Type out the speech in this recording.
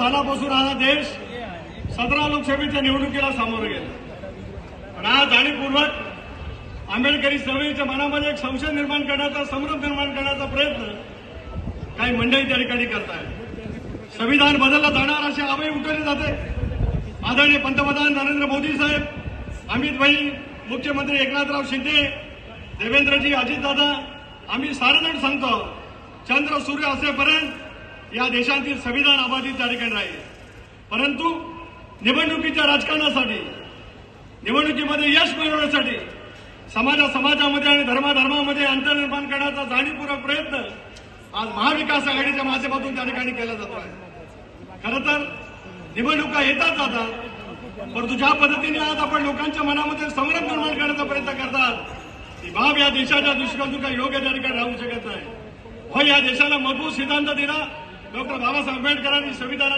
सालापासून हा देश सतरा लोकसभेच्या निवडणुकीला सामोरं गेला. पण आज जाणीवपूर्वक आंबेडकरी चळवळीच्या मनामध्ये एक संशय निर्माण करण्याचा संभ्रम निर्माण करण्याचा प्रयत्न काही मंडळी त्या ठिकाणी करतायत. संविधान बदललं जाणार अशी आवई उठवली जाते. आदरणीय पंतप्रधान नरेंद्र मोदी साहेब अमित भाई मुख्यमंत्री एकनाथराव शिंदे देवेंद्रजी अजितदादा आम्ही सारेजण सांगतो चंद्र सूर्य असेपर्यंत या देशातील संविधान अबाधित त्या ठिकाणी राहील परंतु निवडणुकीच्या राजकारणासाठी निवडणुकीमध्ये यश मिळवण्यासाठी समाजा समाजामध्ये आणि धर्माधर्मामध्ये अंतर निर्माण करण्याचा जाणीवपूर्वक प्रयत्न आज महाविकास आघाडीच्या माध्यमातून त्या ठिकाणी केला जातो आहे. खरं तर निवडणुका येतात जातात परंतु ज्या पद्धतीने आज आपण लोकांच्या मनामध्ये संभ्रम निर्माण करण्याचा प्रयत्न करतात ती बाब या देशाच्या दृष्टिकोनातून काही योग्य त्या ठिकाणी राहू शकत नाही. हो या देशाला मजबूत सिद्धांत दिला डॉक्टर बाबासाहेब आंबेडकरांनी संविधानात